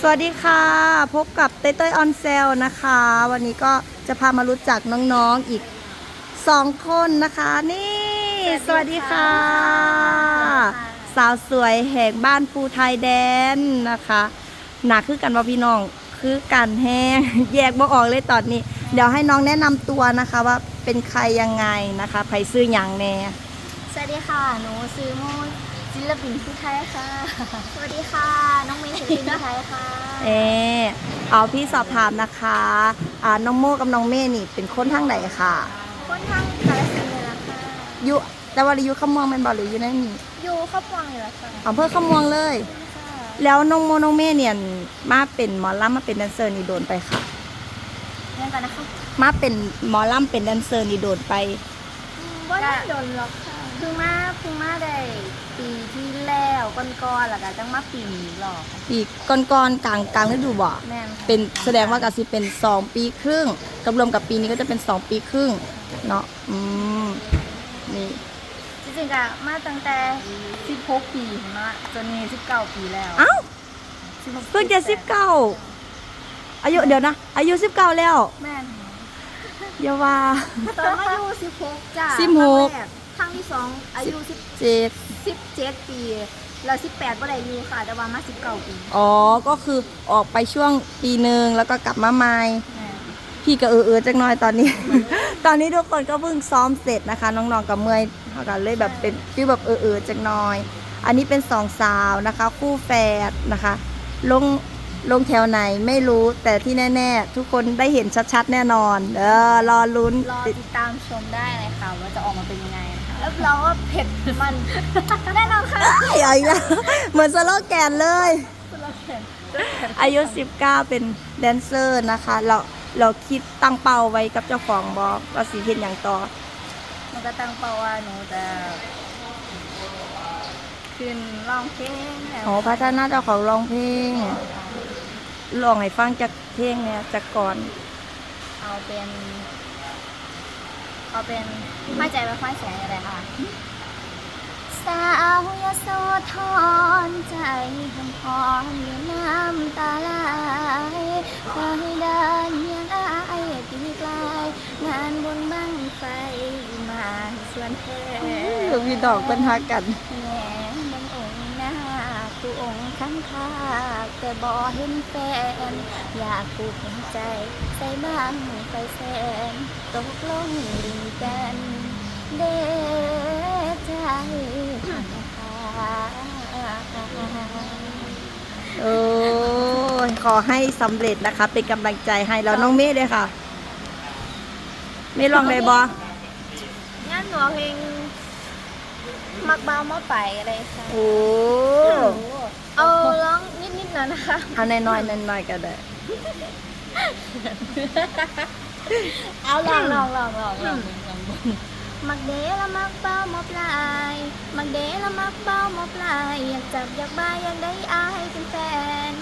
สวัสดีค่ะ พบกับเต้ยเต้ยออนเซลนะคะ วันนี้ก็จะพามารู้จักน้องๆอีกสองคนนะคะ นี่สสวัวัสสดีดีค่ะค่ะ สาวสวยแห่งบ้านภูไทยแดนนะคะหนาคือกันว่าพี่น้องคือกันแห้งแยกบ่ออกเลยตอนนี้ เดี๋ยวให้น้องแนะนำตัวนะคะว่าเป็นใครยังไงนะคะใครซื้ออย่างแน่ สวัสดีค่ะ หนูซื้อโม ศิลปินผู้ไทยค่ะ สวัสดีค่ะ น้องเมย์ศิลปินผู้ไทยค่ะ เออเอาพี่สอบถามนะคะอ่าน้องโมกับน้องเม่นี่เป็นคนทางไหนค่ะคนทางกาลสินธุ์นี่แหละค่ะ อยู่แต่ว่าอยู่ขมวงเป็นบ่หรืออยู่ในนี่อยู่ข้าวปองนี่แหละค่ะอำเภอขมวงเลย ค่ะแล้วน้องโมน้องเม่เนี่ยมาเป็นหมอลำมาเป็นแดนเซอร์นี่โดนไปค่ะ เรียนกันนะคะมาเป็นหมอลำเป็นแดนเซอร์นี่โดนไป ว่าได้โดนหรอกค่ะ เพิ่งมาเพิ่งมาได้ปีที่แล้วก่อนๆแล้วก็จังมาปีนี้หรอกปีก่อนๆกลางกลางฤดูบ่แม่นค่ะเป็นแสดงว่ากสิเป็น 2 ปีครึ่งกับรวมกับปีนี้ก็จะเป็น 2 ปีครึ่งเนาะอืมนี่จริงๆก็มาตั้งแต่ 16 ปีมาจนนี้19 ปีแล้วเอ้า16เพิ่งจะสิบเก้าอายุเดี๋ยวนะ อายุสิบเก้าแล้วแม่นอย่าว่า ตอนอายุ16จ้ะสิบหก ครั้งแรครั้ง ที่สองอายุ10เจ็ด17ปีแล้ว18บ่ได้อยู่ค่ะ แต่ว่ามา19ปีอ๋อ ก็คือออกไปช่วงปีหนึ่งแล้วก็กลับมาใหม่แม่พี่ก็เออเออจักหน่อยตอนนี้ ตอนนี้ทุกคนก็เพิ่งซ้อมเสร็จนะคะ น้องๆกับเมื่อยเขากันเลยแบบเป็นฟีลแบบเออเออจักหน่อย อันนี้เป็นสองสาวนะคะ คู่แฝดนะคะ ลงลงแถวไหนไม่รู้แต่ที่แน่ ๆ ทุกคนได้เห็นชัดๆ แน่นอน เออรอลุ้นรอติดตามชมได้เลยค่ะว่าจะออกมาเป็นยังไง นะคะแล้วเราว่าเผ็ดมันแน่นอนค่ะใหญ่แล้วเหมือนสโลแกนเลยเราเผ็ดอายุ 19 เป็นแดนเซอร์นะคะ เราเราคิดตั้งเป้าไว้กับเจ้าของบอกว่าสีเห็นอย่างต่อมันก็ตั้งเป้าว่าหนูจะขึ้นร้องเพลงแล้วโอ้พัฒนาเจ้าของร้องเพลงลองให้ฟังจากเพลงเนี่ยจากก่อน เอาเป็น เอาเป็นไม่ใจไม่ค่อยแสงอะไรค่ะ สาวยโสธรใจคำพรอยู่น้ำตาไหลเคยเดินเยียงอายปีกลายงานบุญบังไฟมาส่วนเธอมีดอกเป็นฮักกันบนองค์หน้าผู้อง ค์ข้างคาแต่บ่เห็นแฟน อยากผูกหัวใจ ใส่บ้านไฟแสนตกลงดีกันเด้ใจค่ะโอ้ยขอให้สำเร็จนะคะ เป็นกำลังใจให้แล้วน้องเมย์เลยค่ะ เมย์ลองได้บองานหนูเพลง มักเบามาไปอะไรค่ะโอ้เอาร้องนิดๆหน่อยนะคะเอาน้อยๆน้อยๆก็ได้เอาลองลองลองลองลองมักเดละมักเบามาปลายมักเดละมักเบามาปลายอยากจับอยากบายอยากได้อายเป็นแฟน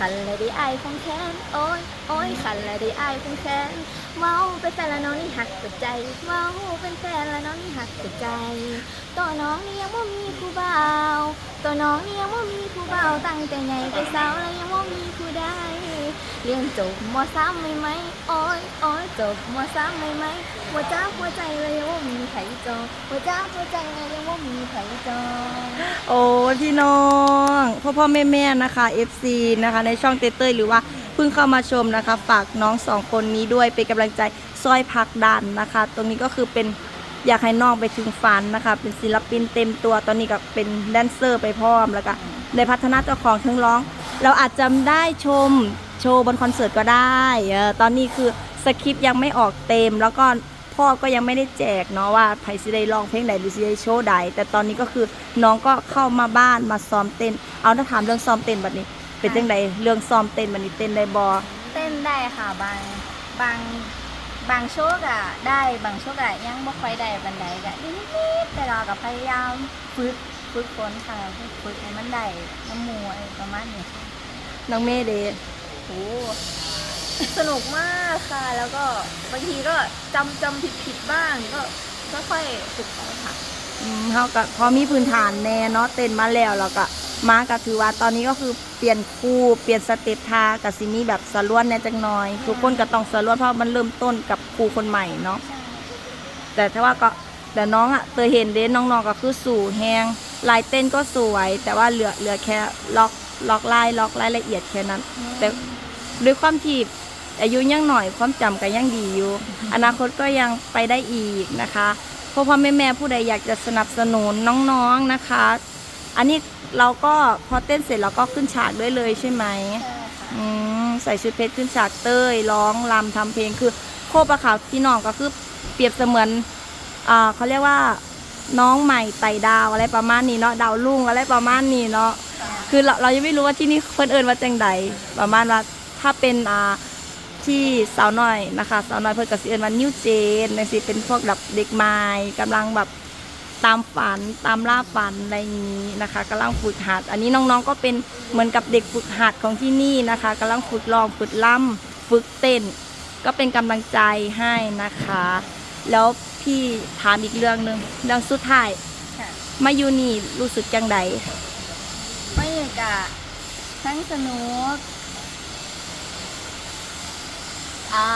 ขันเลยได้อายของแค้นโอ้ยโอ้ยขันเลยได้อายของแค้นเมาเป็นแฟนแล้วน้องนี่หักกับใจเมาเป็นแฟนแล้วน้องนี่หักกับใจตัวน้องนี่ยังไม่มีผู้บ่าวตัวน้องนี่ยังไม่มีผู้บ่าวตั้งแต่ไงแต่สาวแล้วยังไม่มีผู้ใดเรียนจบมสามไหมไหมโอ้ยโอ้ยจบมสามไหมไหม หัวจ้าหัวใจเลยยังว่ามีไผจองหัวจ้าหัวใจเลยยังว่ามีไผจองโอ้พี่น้องพ่อพ่อแม่แม่นะคะ FC นะคะในช่องเตเต้ยหรือว่าเพิ่งเข้ามาชมนะคะ ฝากน้องสองคนนี้ด้วยเป็นกำลังใจซอยพักดันนะคะ ตรงนี้ก็คือเป็นอยากให้น้องไปถึงฝันนะคะ เป็นศิลปินเต็มตัวตอนนี้ก็เป็นแดนเซอร์ไปพร้อมแล้วก็ในพัฒนาเจ้าของทั้งร้อง เราอาจจะได้ชมโชว์บนคอนเสิร์ตก็ได้ตอนนี้คือสคริปต์ยังไม่ออกเต็มแล้วก็ พ่อก็ยังไม่ได้แจกเนาะว่าใครสิได้ร้องเพลงไหนหรือสิได้โชว์ใดแต่ตอนนี้ก็คือน้องก็เข้ามาบ้านมาซ้อมเต้น เอาถ้าถามเรื่องซ้อมเต้นบัดนี้ เป็นจังไดเรื่องซ้อมเต้นบัดนี้เต้นได้บ่เต้นได้ค่ะบางบางบางโชว์อะได้บางโชว์อะยังบ่ค่อยได้บันไดกะนิดๆแต่เราก็พยายามฝึกฝึกฝนค่ะฝึกฝึกให้มันได้น้ำมูอะไรประมาณนี้ค่ะน้องเมย์เดโอ้ สนุกมากค่ะ แล้วก็บางทีก็จำจำผิดผิดบ้างก็ค่อยๆฝึกเอาค่ะอืมเฮาก็พอมีพื้นฐานแน่เนาะเต้นมาแล้วแล้วก็มาก็ถือว่าตอนนี้ก็คือเปลี่ยนคู่เปลี่ยนสเต็ปท่ากับซิมีแบบสะล้วนแน่จังหน่อย ทุกคนก็ต้องสะล้วนเพราะมันเริ่มต้นกับครูคนใหม่เนาะแต่ถ้าว่าก็แต่น้องอะเตยเห็นเด้นน้องๆก็คือสู่แฮงลายเต้นก็สวย แต่ว่าเหลือเหลือแค่ล็อกล็อกลายล็อกรายละเอียดแค่นั้น แต่ด้วยความที่ อายุยังหน่อยความจำก็ยังดีอยู่ อนาคตก็ยังไปได้อีกนะคะพ่อพ่อแม่แม่ผู้ใดอยากจะสนับสนุนน้องๆนะคะ อันนี้เราก็พอเต้นเสร็จเราก็ขึ้นฉากด้วยเลยใช่ไหมใช่ค่ะอืมใส่ชุดเพชรขึ้นฉากเต้ยร้องรำทำเพลงคือโคบะขาวพี่น้องก็คือเปรียบเสมือนอ่าเขาเรียกว่าน้องใหม่ไต่ดาวอะไรประมาณนี้เนาะดาวรุ่งอะไรประมาณนี้เนาะคือเราเรายังไม่รู้ว่าที่นี่เพิ่นเอิญว่าจังใดประมาณว่าถ้าเป็นอ่า ที่สาวน้อยนะคะสาวน้อยเพิ่นก็สิเอิญว่านิวเจนในสิเป็นพวกแบบเด็กใหม่กำลังแบบตามฝันตามล่าฝันอะไรอย่างนี้นะคะกำลังฝึกหัด อันนี้น้องๆก็เป็นเหมือนกับเด็กฝึกหัดของที่นี่นะคะกำลังฝึกร้องฝึกล่ำฝึกเต้น ก็เป็นกำลังใจให้นะคะ แล้วพี่ถามอีกเรื่องหนึ่งเรื่องสุดท้าย ค่ะมาอยู่นี่รู้สึกจังใด ไม่อยากอะทั้งสนุก อ่า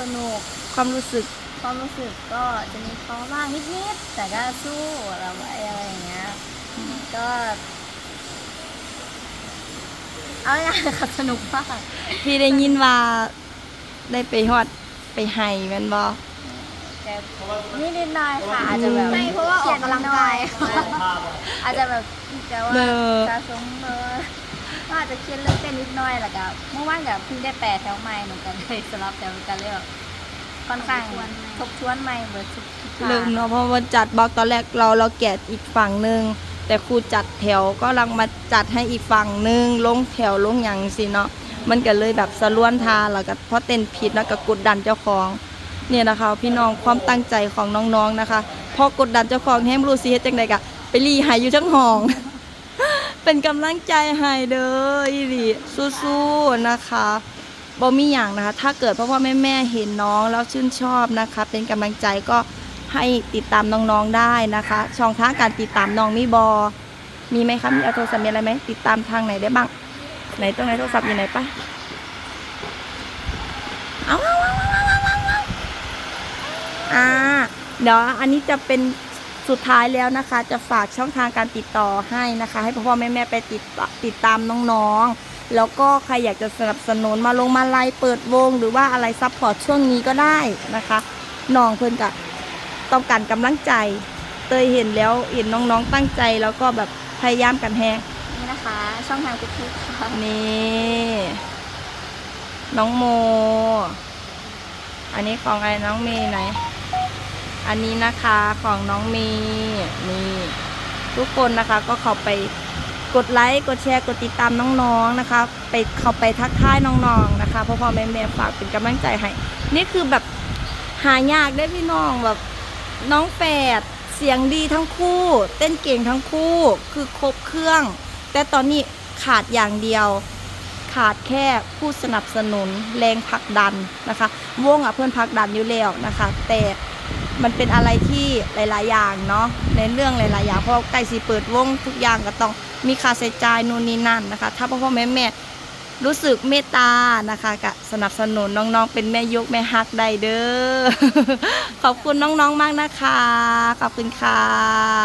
สนุกความรู้สึก ความรู้สึกก็จะมีท้อบ้างนิดๆแต่ก็สู้เราไว้อะไรอย่างเงี้ยก็เอาง่ายๆค่ะสนุกมากพี่ได้ยินว่าได้ไปฮอดไปไห้แม่นบ่แต่นี่นิดหน่อยค่ะอาจจะแบบไม่เพราะว่าออกกำลังกายอาจจะแบบแต่ว่าเออสะสมเออ ก็อาจจะเครียดเรื่องเต้นนิดหน่อยแหละกับเมื่อวานกับเพิ่งได้แปดแถวใหม่เหมือนกันเลยสำหรับแถวกันเลยแบบค่อนข้างทบทวนใหม่เบิร์ดทุกทุกลืมเนาะเพราะว่าจัดบล็อกตอนแรกเราเราแกะอีกฝั่งหนึ่งแต่ครูจัดแถวก็ลังมาจัดให้อีกฝั่งหนึ่งลงแถวลงหยังสิเนาะมันก็เลยแบบสะล้วนทาแล้วก็เพราะเต้นผิดแล้วก็กดดันเจ้าของ เนี่ยนะคะ พี่น้องความตั้งใจของน้องๆนะคะพอกดดันเจ้าของแฮมรู้สิเฮ็ดจังไดกะไปรีหายอยู่ทั้งห้อง เป็นกำลังใจให้เด้ออีหลีสู้ๆนะคะบ่มีอย่างนะคะ ถ้าเกิดพ่อพ่อแม่แม่เห็นน้องแล้วชื่นชอบนะคะ เป็นกำลังใจก็ให้ติดตามน้องๆได้นะคะ ช่องทางการติดตามน้องมีบอมีไหมคะมีเอาโทรศัพท์มีอะไรไหมติดตามทางไหนได้บ้าง ไหนตรงไหนโทรศัพท์อยู่ไหนปะเอาเอาเอาเอาเอาเอาเอาอ่าเดี๋ยวอันนี้จะเป็น สุดท้ายแล้วนะคะจะฝากช่องทางการติดต่อให้นะคะ ให้พ่อพ่อแม่แม่ไปติดติดตามน้องๆ แล้วก็ใครอยากจะสนับสนุนมาลงมาไลฟ์เปิดวง หรือว่าอะไรซัพพอร์ตช่วงนี้ก็ได้นะคะน้องเพื่อนกับต้องการกำลังใจ เตยเห็นแล้วเห็นน้องๆตั้งใจ แล้วก็แบบพยายามกันแฮงนี่นะคะ ช่องทางติ๊กต็อกค่ะนี่น้องโม อันนี้ของอะไรน้องเมย์ไหน อันนี้นะคะของน้องเมย์นี่ทุกคนนะคะก็เข้าไปกดไลค์กดแชร์กดติดตามน้องๆนะคะ ไปเข้าไปทักทายน้องๆนะคะพ่อพ่อแม่แม่ฝากเป็นกำลังใจให้นี่คือแบบหายากได้พี่น้องแบบน้องแฝดเสียงดีทั้งคู่ เต้นเก่งทั้งคู่คือครบเครื่อง แต่ตอนนี้ขาดอย่างเดียว ขาดแค่ผู้สนับสนุนแรงผลักดันนะคะวงอะเพื่อนผลักดันอยู่แล้วนะคะ แต่ มันเป็นอะไรที่หลาย ๆ อย่างเนาะในเรื่องหลาย ๆ อย่างเพราะว่าใกล้สีเปิดวงทุกอย่างก็ต้องมีค่าใช้จ่ายนู่นนี่นั่นนะคะ ถ้าพ่อพ่อแม่แม่รู้สึกเมตตานะคะกะสนับสนุนน้องๆ เป็นแม่ยกแม่ฮักได้เด้อขอบคุณน้องๆมากนะคะ ขอบคุณค่ะ